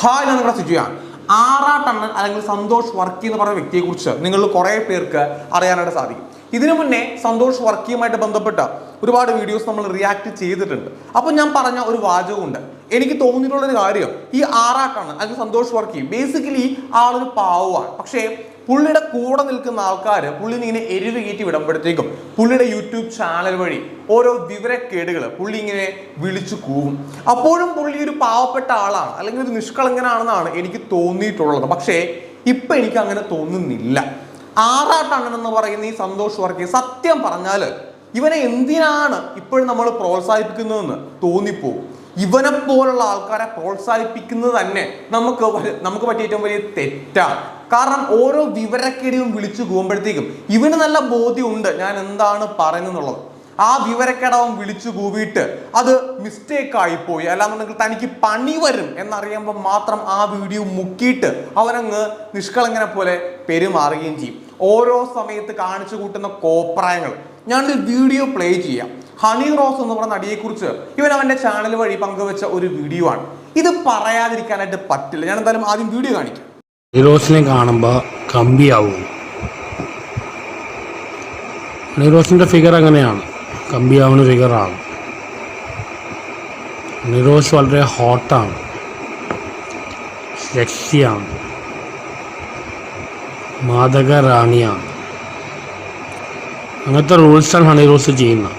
Hi ഞാൻ നിങ്ങളുടെ ആറാ ആറാട്ടണ്ണൻ അല്ലെങ്കിൽ സന്തോഷ് വർക്കി എന്ന് പറയുന്ന വ്യക്തിയെക്കുറിച്ച് നിങ്ങൾ കുറേ പേർക്ക് അറിയാനായിട്ട് സാധിക്കും. ഇതിനു മുന്നേ സന്തോഷ് വർക്കിയുമായിട്ട് ബന്ധപ്പെട്ട ഒരുപാട് വീഡിയോസ് നമ്മൾ റിയാക്ട് ചെയ്തിട്ടുണ്ട്. അപ്പോൾ ഞാൻ പറഞ്ഞ ഒരു വാചകമുണ്ട്. എനിക്ക് തോന്നിയിട്ടുള്ളൊരു കാര്യം ഈ ആറാട്ടണ്ണൻ അല്ലെങ്കിൽ സന്തോഷ് വർക്കി ബേസിക്കലി ആളൊരു പാവമാണ് പക്ഷേ പുള്ളിയുടെ കൂടെ നിൽക്കുന്ന ആൾക്കാർ പുള്ളിനെ ഇങ്ങനെ എരിവ് കയറ്റി വിടുമ്പോഴത്തേക്കും പുള്ളിയുടെ യൂട്യൂബ് ചാനൽ വഴി ഓരോ വിവരക്കേടുകൾ പുള്ളി ഇങ്ങനെ വിളിച്ചു കൂവും. അപ്പോഴും പുള്ളി ഒരു പാവപ്പെട്ട ആളാണ് അല്ലെങ്കിൽ ഒരു നിഷ്കളങ്കനാണെന്നാണ് എനിക്ക് തോന്നിയിട്ടുള്ളത്. പക്ഷേ ഇപ്പം എനിക്ക് അങ്ങനെ തോന്നുന്നില്ല. ആറാട്ടണ്ണൻ എന്ന് പറയുന്ന ഈ സന്തോഷ് വർക്കി സത്യം പറഞ്ഞാൽ ഇവനെ എന്തിനാണ് ഇപ്പോഴും നമ്മൾ പ്രോത്സാഹിപ്പിക്കുന്നതെന്ന് തോന്നിപ്പോകും ഇവനെ പോലുള്ള ആൾക്കാരെ പ്രോത്സാഹിപ്പിക്കുന്നത് തന്നെ നമുക്ക് നമുക്ക് പറ്റിയ ഏറ്റവും വലിയ തെറ്റാണ്. കാരണം ഓരോ വിവരക്കേടിയും വിളിച്ചു പോകുമ്പോഴത്തേക്കും ഇവന് നല്ല ബോധ്യമുണ്ട് ഞാൻ എന്താണ് പറയുന്നത് ആ വിവരക്കേടവൻ വിളിച്ചു കൂവിയിട്ട് അത് മിസ്റ്റേക്ക് ആയിപ്പോയി അല്ലാന്നുണ്ടെങ്കിൽ തനിക്ക് പണി വരും എന്നറിയുമ്പോൾ മാത്രം ആ വീഡിയോ മുക്കിയിട്ട് അവനങ്ങ് നിഷ്കളങ്കനെ പോലെ പെരുമാറുകയും ചെയ്യും. ഓരോ സമയത്ത് കാണിച്ചു കൂട്ടുന്ന കോപ്രായങ്ങൾ. ഞാനൊരു വീഡിയോ പ്ലേ ചെയ്യാം. ഹണി റോസ് എന്ന് പറഞ്ഞ നടിയെക്കുറിച്ച് ഇവൻ അവന്റെ ചാനൽ വഴി പങ്കുവെച്ച ഒരു വീഡിയോ ആണ് ഇത് പറയാതിരിക്കാനായിട്ട് പറ്റില്ല. ഞാൻ എന്തായാലും ആദ്യം വീഡിയോ കാണിക്കാം. നീറോസിനെ കാണുമ്പോൾ കമ്പിയാവും. നിറോസിന്റെ ഫിഗർ അങ്ങനെയാണ്. കമ്പിയാവുന്ന ഫിഗറാണ് നിറോസ് വളരെ ഹോട്ടാണ് സെക്സിയാണ് മാതക റാണിയാണ്. അങ്ങനത്തെ റൂൾസാണ് ഹണിറോസ് ചെയ്യുന്നത്.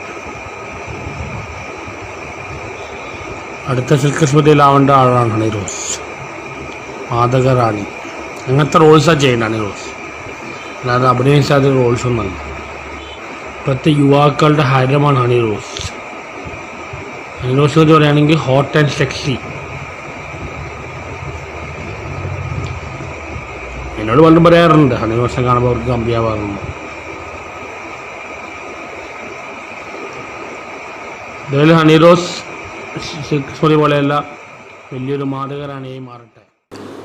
അടുത്ത സിൽക്ക് സ്മൃതിയിലാവേണ്ട ആളാണ് ഹണിറോസ് മാതക റാണി. അങ്ങനത്തെ റോൾസാണ് ചെയ്യേണ്ടത് റോൾസ്. അല്ലാതെ അഭിനയിച്ചാത്ത റോൾസ് ഒന്നല്ല ഇപ്പോഴത്തെ യുവാക്കളുടെ ഹരമാണ് ഹണി റോസ് ഹണി റോസ് എന്ന് പറയുകയാണെങ്കിൽ ഹോട്ട് ആൻഡ് സെക്സി. എന്നോട് പലരും പറയാറുണ്ട് ഹണി റോസിനെ കാണുമ്പോൾ അവർക്ക് കമ്പിയാവാറുണ്ട് ഇതുപോലെ ഹണി റോസ് സോറി പോലെയല്ല വലിയൊരു മാതകരാണിയായി മാറട്ടെ.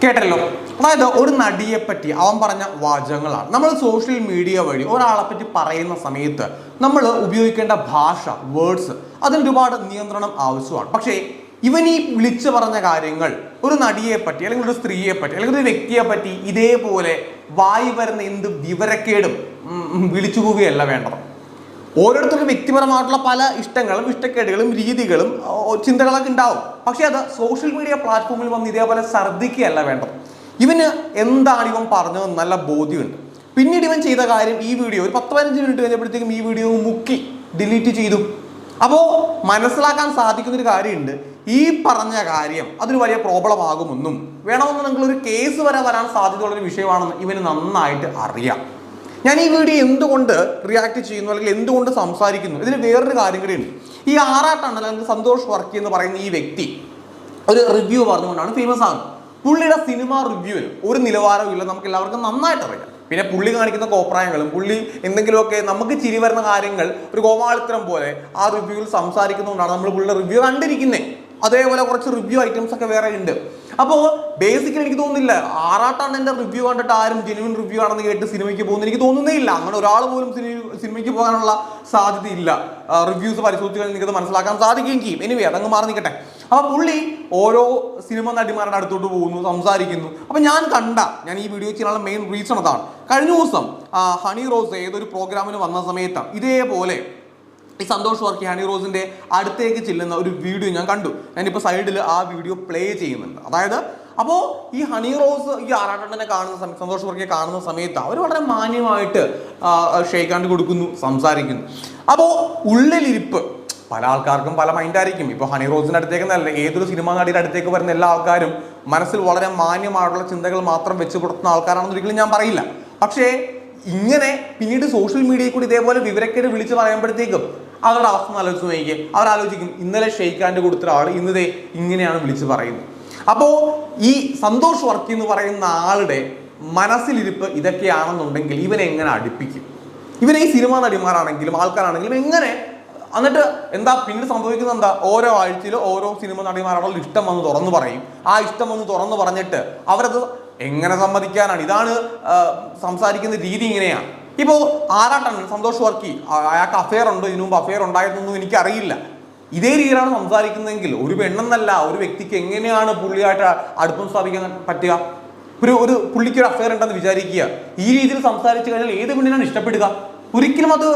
കേട്ടല്ലോ? അതായത് ഒരു നടിയെ പറ്റി അവൻ പറഞ്ഞ വാചകങ്ങളാണ്. നമ്മൾ സോഷ്യൽ മീഡിയ വഴി ഒരാളെ പറ്റി പറയുന്ന സമയത്ത് നമ്മൾ ഉപയോഗിക്കേണ്ട ഭാഷ വേർഡ്സ് അതിന് ഒരുപാട് നിയന്ത്രണം ആവശ്യമാണ്. പക്ഷേ ഇവൻ ഈ വിളിച്ചു പറഞ്ഞ കാര്യങ്ങൾ ഒരു നടിയെ പറ്റി അല്ലെങ്കിൽ ഒരു സ്ത്രീയെ പറ്റി അല്ലെങ്കിൽ ഒരു വ്യക്തിയെ പറ്റി ഇതേപോലെ വായി വരുന്ന എന്ത് വിവരക്കേടും വിളിച്ചു പോവുകയല്ല വേണ്ടത്. ഓരോരുത്തർക്കും വ്യക്തിപരമായിട്ടുള്ള പല ഇഷ്ടങ്ങളും ഇഷ്ടക്കേടുകളും രീതികളും ചിന്തകളൊക്കെ ഉണ്ടാവും. പക്ഷേ അത് സോഷ്യൽ മീഡിയ പ്ലാറ്റ്ഫോമിൽ വന്ന് ഇതേപോലെ ഛർദ്ദിക്കുകയല്ല വേണ്ടത്. ഇവന് എന്താണ് ഇവൻ പറഞ്ഞത് നല്ല ബോധ്യമുണ്ട്. പിന്നീട് ഇവൻ ചെയ്ത കാര്യം ഈ വീഡിയോ ഒരു പത്ത് പതിനഞ്ച് മിനിറ്റ് കഴിഞ്ഞപ്പോഴത്തേക്കും ഈ വീഡിയോ മുക്കി ഡിലീറ്റ് ചെയ്തു. അപ്പോൾ മനസ്സിലാക്കാൻ സാധിക്കുന്നൊരു കാര്യമുണ്ട്. ഈ പറഞ്ഞ കാര്യം അതൊരു വലിയ പ്രോബ്ലം ആകുമെന്നും വേണമെന്നുണ്ടെങ്കിൽ ഒരു കേസ് വരെ വരാൻ സാധ്യതയുള്ളൊരു വിഷയമാണെന്ന് ഇവന് നന്നായിട്ട് അറിയാം. ഞാൻ ഈ വീഡിയോ എന്തുകൊണ്ട് റിയാക്ട് ചെയ്യുന്നു അല്ലെങ്കിൽ എന്തുകൊണ്ട് സംസാരിക്കുന്നു? ഇതിന് വേറൊരു കാര്യം കൂടിയുണ്ട് ഈ ആറാട്ടാണ് അല്ലെങ്കിൽ സന്തോഷ് വർക്കി എന്ന് പറയുന്ന ഈ വ്യക്തി ഒരു റിവ്യൂ പറഞ്ഞുകൊണ്ടാണ് ഫേമസ് ആകുന്നത് പുള്ളിയുടെ സിനിമ റിവ്യൂവിന് ഒരു നിലവാരവും ഇല്ല. നമുക്ക് എല്ലാവർക്കും നന്നായിട്ട് അറിയാം. പിന്നെ പുള്ളി കാണിക്കുന്ന കോപ്രായങ്ങളും പുള്ളി എന്തെങ്കിലുമൊക്കെ നമുക്ക് ചിരി വരുന്ന കാര്യങ്ങൾ ഒരു കോമാളിത്തരം പോലെ ആ റിവ്യൂവിൽ സംസാരിക്കുന്നതുകൊണ്ടാണ് നമ്മൾ പുള്ളിയുടെ റിവ്യൂ കണ്ടിരിക്കുന്നത് അതേപോലെ കുറച്ച് റിവ്യൂ ഐറ്റംസ് ഒക്കെ വേറെ ഉണ്ട്. അപ്പോൾ ബേസിക്കലി എനിക്ക് തോന്നുന്നില്ല. ആറാട്ടാണ് എന്റെ റിവ്യൂ കണ്ടിട്ട് ആരും ജെനുവിൻ റിവ്യൂ ആണെന്ന് കേട്ട് സിനിമയ്ക്ക് പോകുന്നു എനിക്ക് തോന്നുന്നേ ഇല്ല അങ്ങനെ ഒരാൾ പോലും സിനിമയ്ക്ക് പോകാനുള്ള സാധ്യതയില്ല. റിവ്യൂസ് പരിശോധിച്ചാൽ നിങ്ങൾക്ക് മനസ്സിലാക്കാൻ സാധിക്കുകയും ചെയ്യും. എനിവേ അതങ്ങ് മാറി നിൽക്കട്ടെ അപ്പോൾ പുള്ളി ഓരോ സിനിമ നടിമാരുടെ അടുത്തോട്ട് പോകുന്നു സംസാരിക്കുന്നു. അപ്പോൾ ഞാൻ കണ്ട ഞാൻ ഈ വീഡിയോ ചെയ്യാനുള്ള മെയിൻ റീസൺ അതാണ്. കഴിഞ്ഞ ദിവസം ഹണി റോസ് ഏതൊരു പ്രോഗ്രാമിന് വന്ന സമയത്ത് ഇതേപോലെ ഈ സന്തോഷ് വർക്കി ഹണി റോസിന്റെ അടുത്തേക്ക് ചെല്ലുന്ന ഒരു വീഡിയോ ഞാൻ കണ്ടു. ഞാനിപ്പോൾ സൈഡിൽ ആ വീഡിയോ പ്ലേ ചെയ്യുന്നുണ്ട്. അതായത് അപ്പോൾ ഈ ഹണി റോസ് ഈ ആറാട്ടണ്ണനെ കാണുന്ന സമയത്ത് സന്തോഷ് വർക്കിയെ കാണുന്ന സമയത്ത് അവർ വളരെ മാന്യമായിട്ട് ഷെയ്ക്കാണ്ട് കൊടുക്കുന്നു സംസാരിക്കുന്നു. അപ്പോൾ ഉള്ളിലിരിപ്പ് പല ആൾക്കാർക്കും പല മൈൻഡായിരിക്കും ഇപ്പോൾ ഹണി റോസിന്റെ അടുത്തേക്ക് നല്ല ഏതൊരു സിനിമാ നടിയുടെ അടുത്തേക്ക് വരുന്ന എല്ലാ ആൾക്കാരും മനസ്സിൽ വളരെ മാന്യമായിട്ടുള്ള ചിന്തകൾ മാത്രം വെച്ച് പുറത്തുന്ന ആൾക്കാരാണെന്ന് ഒരിക്കലും ഞാൻ പറയില്ല. പക്ഷേ ഇങ്ങനെ പിന്നീട് സോഷ്യൽ മീഡിയയിൽ കൂടി ഇതേപോലെ വിവരക്കേട് വിളിച്ച് പറയുമ്പോഴത്തേക്കും അവരുടെ അവസ്ഥ ആലോചിച്ച് നോക്കിക്കും. അവർ ആലോചിക്കും ഇന്നലെ ഷെയ്ക്കാന്റെ കൊടുത്ത ആൾ ഇന്നതേ ഇങ്ങനെയാണ് വിളിച്ച് പറയുന്നത്. അപ്പോൾ ഈ സന്തോഷ് വർക്കി എന്ന് പറയുന്ന ആളുടെ മനസ്സിലിരിപ്പ് ഇതൊക്കെയാണെന്നുണ്ടെങ്കിൽ ഇവനെ എങ്ങനെ അടുപ്പിക്കും? ഇവനെ ഈ സിനിമാ നടിമാരാണെങ്കിലും ആൾക്കാരാണെങ്കിലും എങ്ങനെ എന്നിട്ട് എന്താ പിന്നീട് സംഭവിക്കുന്നത് എന്താ? ഓരോ ആഴ്ചയിലും ഓരോ സിനിമ നടിമാരാണോ ഇഷ്ടം വന്ന് തുറന്നു പറയും. ആ ഇഷ്ടം വന്ന് തുറന്നു പറഞ്ഞിട്ട് അവരത് എങ്ങനെ സമ്മതിക്കാനാണ്? ഇതാണ് സംസാരിക്കുന്ന രീതി ഇങ്ങനെയാണ് ഇപ്പോൾ ആരാട്ടാണ് സന്തോഷ് വർക്കി അയാൾക്ക് അഫെയർ ഉണ്ടോ ഇതിനു മുമ്പ് അഫെയർ ഉണ്ടായിരുന്നൊന്നും എനിക്കറിയില്ല. ഇതേ രീതിയിലാണ് സംസാരിക്കുന്നതെങ്കിൽ ഒരു പെണ്ണെന്നല്ല ഒരു വ്യക്തിക്ക് എങ്ങനെയാണ് പുള്ളിയായിട്ട് അടുപ്പം സ്ഥാപിക്കാൻ പറ്റുക? ഒരു ഒരു പുള്ളിക്ക് ഒരു അഫെയർ ഉണ്ടെന്ന് വിചാരിക്കുക. ഈ രീതിയിൽ സംസാരിച്ചു കഴിഞ്ഞാൽ ഏത് പെണ്ണിനാണ് ഇഷ്ടപ്പെടുക? ഒരിക്കലും അത്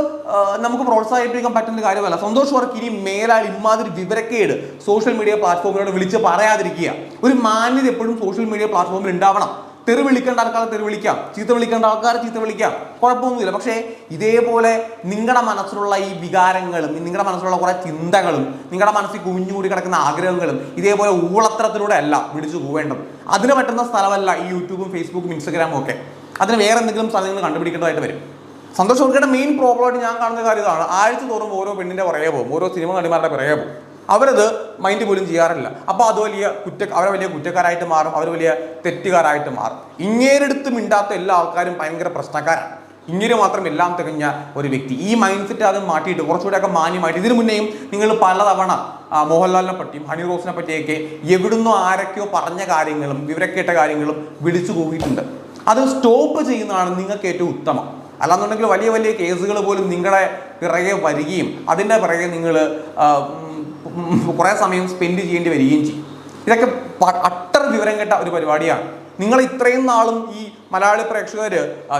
നമുക്ക് പ്രോത്സാഹിപ്പിക്കാൻ പറ്റുന്ന കാര്യമല്ല. സന്തോഷ് വർക്ക് ഇനി മേലാൽ ഇമാതിരി വിവരക്കേട് സോഷ്യൽ മീഡിയ പ്ലാറ്റ്ഫോമിനോട് വിളിച്ച് പറയാതിരിക്കുക. ഒരു മാന്യത എപ്പോഴും സോഷ്യൽ മീഡിയ പ്ലാറ്റ്ഫോമിൽ ഉണ്ടാവണം. തെറി വിളിക്കേണ്ട ആൾക്കാരെ തെറി വിളിക്കാം. ചീത്ത വിളിക്കേണ്ട ആൾക്കാരെ ചീത്ത വിളിക്കാം. കുഴപ്പമൊന്നുമില്ല. പക്ഷേ ഇതേപോലെ നിങ്ങളുടെ മനസ്സിലുള്ള ഈ വികാരങ്ങളും നിങ്ങളുടെ മനസ്സിലുള്ള കുറെ ചിന്തകളും നിങ്ങളുടെ മനസ്സിൽ കുഞ്ഞുകൂടി കിടക്കുന്ന ആഗ്രഹങ്ങളും ഇതേപോലെ ഊളത്തരത്തിലൂടെ അല്ല വിളിച്ചു പോവേണ്ടത്. അതിന് പറ്റുന്ന സ്ഥലമല്ല ഈ യൂട്യൂബും ഫേസ്ബുക്കും ഇൻസ്റ്റഗ്രാമും ഒക്കെ. അതിന് വേറെ എന്തെങ്കിലും സ്ഥലങ്ങൾ കണ്ടുപിടിക്കേണ്ടതായിട്ട് വരും. സന്തോഷ് വർക്കിയുടെ മെയിൻ പ്രോബ്ലമായിട്ട് ഞാൻ കാണുന്ന കാര്യം ഇതാണ്. ആഴ്ച തോറും ഓരോ പെണ്ണിന്റെ പുറകെ പോകും. ഓരോ സിനിമ നടിമാരുടെ പുറകെ പോകും. അവരത് മൈൻഡ് പോലും ചെയ്യാറില്ല. അപ്പോൾ അത് വലിയ കുറ്റ അവരെ വലിയ കുറ്റക്കാരായിട്ട് മാറും. അവർ വലിയ തെറ്റുകാരായിട്ട് മാറും. ഇങ്ങേരെടുത്ത് മിണ്ടാത്ത എല്ലാ ആൾക്കാരും ഭയങ്കര പ്രശ്നക്കാരാണ്. ഇങ്ങനെ മാത്രം എല്ലാം തികഞ്ഞ ഒരു വ്യക്തി. ഈ മൈൻഡ് സെറ്റ് അത് മാറ്റിയിട്ട് കുറച്ചുകൂടെയൊക്കെ മാന്യമായിട്ട് ഇതിനു മുന്നേയും നിങ്ങൾ പലതവണ മോഹൻലാലിനെ പറ്റിയും ഹണി റോസിനെ പറ്റിയൊക്കെ എവിടുന്നോ ആരൊക്കെയോ പറഞ്ഞ കാര്യങ്ങളും വിവരക്കേട്ട കാര്യങ്ങളും വിളിച്ചു കൂവിയിട്ടുണ്ട്. അത് സ്റ്റോപ്പ് ചെയ്യുന്നതാണ് നിങ്ങൾക്ക് ഏറ്റവും ഉത്തമം. അല്ലാന്നുണ്ടെങ്കിൽ വലിയ വലിയ കേസുകൾ പോലും നിങ്ങളുടെ പിറകെ വരികയും അതിന്റെ പിറകെ നിങ്ങൾ കുറേ സമയം സ്പെൻഡ് ചെയ്യേണ്ടി വരികയും ചെയ്യും. ഇതൊക്കെ അട്ടർ വിവരം കേട്ട ഒരു പരിപാടിയാണ്. നിങ്ങൾ ഇത്രയും നാളും ഈ മലയാളി പ്രേക്ഷകർ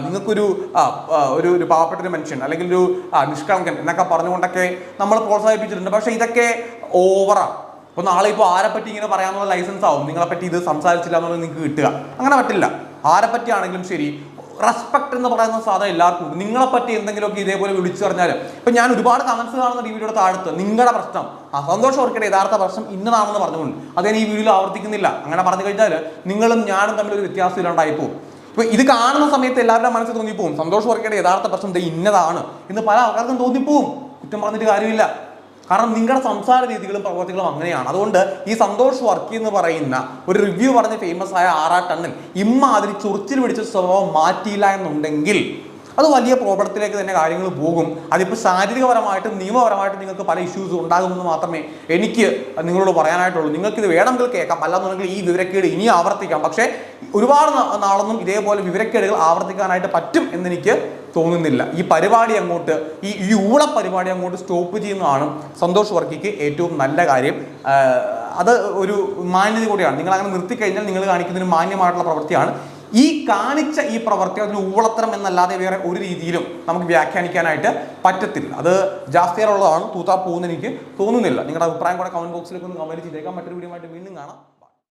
നിങ്ങൾക്കൊരു ഒരു ഒരു പാവപ്പെട്ടൊരു മനുഷ്യൻ അല്ലെങ്കിൽ ഒരു നിഷ്കളങ്കൻ എന്നൊക്കെ പറഞ്ഞുകൊണ്ടൊക്കെ നമ്മൾ പ്രോത്സാഹിപ്പിച്ചിട്ടുണ്ട്. പക്ഷേ ഇതൊക്കെ ഓവറാണ് അപ്പോൾ നാളെ ഇപ്പോൾ ആരെപ്പറ്റി പറ്റി ഇങ്ങനെ പറയാനുള്ള ലൈസൻസ് ആവും. നിങ്ങളെപ്പറ്റി ഇത് സംസാരിച്ചില്ല എന്നുള്ളത് നിങ്ങൾക്ക് കിട്ടുക. അങ്ങനെ പറ്റില്ല. ആരെ പറ്റിയാണെങ്കിലും ശരി റെസ്പെക്ട് എന്ന് പറയുന്ന സാധനം എല്ലാവർക്കും ഉണ്ട്. നിങ്ങളെ പറ്റി എന്തെങ്കിലുമൊക്കെ ഇതേപോലെ വിളിച്ചു പറഞ്ഞാൽ ഇപ്പൊ ഞാൻ ഒരുപാട് കമൻസ് കാണുന്ന ഈ വീഡിയോയുടെ താഴത്ത് നിങ്ങളുടെ പ്രശ്നം. ആ സന്തോഷം ഓർക്കട്ടെ യഥാർത്ഥ പ്രശ്നം ഇന്നതാണെന്ന് പറഞ്ഞുകൊണ്ട്. അത് ഈ വീഡിയോയിൽ ആവർത്തിക്കുന്നില്ല. അങ്ങനെ പറഞ്ഞു കഴിഞ്ഞാൽ നിങ്ങളും ഞാനും തമ്മിൽ ഒരു വ്യത്യാസം ഇല്ലാണ്ടായി പോകും. ഇപ്പൊ ഇത് കാണുന്ന സമയത്ത് എല്ലാവരുടെ മനസ്സിൽ തോന്നിപ്പോവും. സന്തോഷം ഓർക്കേണ്ട യഥാർത്ഥ പ്രശ്നം ഇന്നതാണ് എന്ന് പല ആൾക്കാർക്കും തോന്നിപ്പോവും. കുറ്റം പറഞ്ഞിട്ട് കാര്യമില്ല. കാരണം നിങ്ങളുടെ സംസാര രീതികളും പ്രവർത്തികളും അങ്ങനെയാണ്. അതുകൊണ്ട് ഈ സന്തോഷ് വർക്കി എന്ന് പറയുന്ന ഒരു റിവ്യൂ പറഞ്ഞ് ഫേമസ് ആയ ആറാട്ടണ്ണൻ ഇമ്മാതിരി ചുറിച്ചിൽ പിടിച്ച സ്വഭാവം മാറ്റിയില്ല എന്നുണ്ടെങ്കിൽ അത് വലിയ പ്രോബ്ലത്തിലേക്ക് തന്നെ കാര്യങ്ങൾ പോകും. അതിപ്പോൾ ശാരീരികപരമായിട്ടും നിയമപരമായിട്ടും നിങ്ങൾക്ക് പല ഇഷ്യൂസ് ഉണ്ടാകുമെന്ന് മാത്രമേ എനിക്ക് നിങ്ങളോട് പറയാനായിട്ടുള്ളൂ. നിങ്ങൾക്ക് ഇത് വേണമെങ്കിൽ കേൾക്കാം. അല്ലാന്നുണ്ടെങ്കിൽ ഈ വിവരക്കേട് ഇനി ആവർത്തിക്കാം. പക്ഷേ ഒരുപാട് നാളൊന്നും ഇതേപോലെ വിവരക്കേടുകൾ ആവർത്തിക്കാനായിട്ട് പറ്റും എന്നെനിക്ക് തോന്നുന്നില്ല. ഈ പരിപാടി അങ്ങോട്ട് ഈ ഈ ഊള പരിപാടി അങ്ങോട്ട് സ്റ്റോപ്പ് ചെയ്യുന്നതാണ് സന്തോഷ് വർക്കിക്ക് ഏറ്റവും നല്ല കാര്യം. അത് ഒരു മാന്യത കൂടിയാണ് നിങ്ങൾ അങ്ങനെ നിർത്തിക്കഴിഞ്ഞാൽ നിങ്ങൾ കാണിക്കുന്ന ഒരു മാന്യമായിട്ടുള്ള പ്രവൃത്തിയാണ് ഈ കാണിച്ച ഈ പ്രവൃത്തി അതിന് ഊളത്തരം എന്നല്ലാതെ വേറെ ഒരു രീതിയിലും നമുക്ക് വ്യാഖ്യാനിക്കാനായിട്ട് പറ്റത്തില്ല. അത് ജാസ്തിയാലുള്ളതാണ്. തൂത്താ പോകുന്ന എനിക്ക് തോന്നുന്നില്ല. നിങ്ങളുടെ അഭിപ്രായം കൂടെ കമന്റ് ബോക്സിലേക്ക് ഒന്ന് കമന്റ് ചെയ്തേക്കാം. മറ്റൊരു വീഡിയോ ആയിട്ട് വീണ്ടും കാണാം.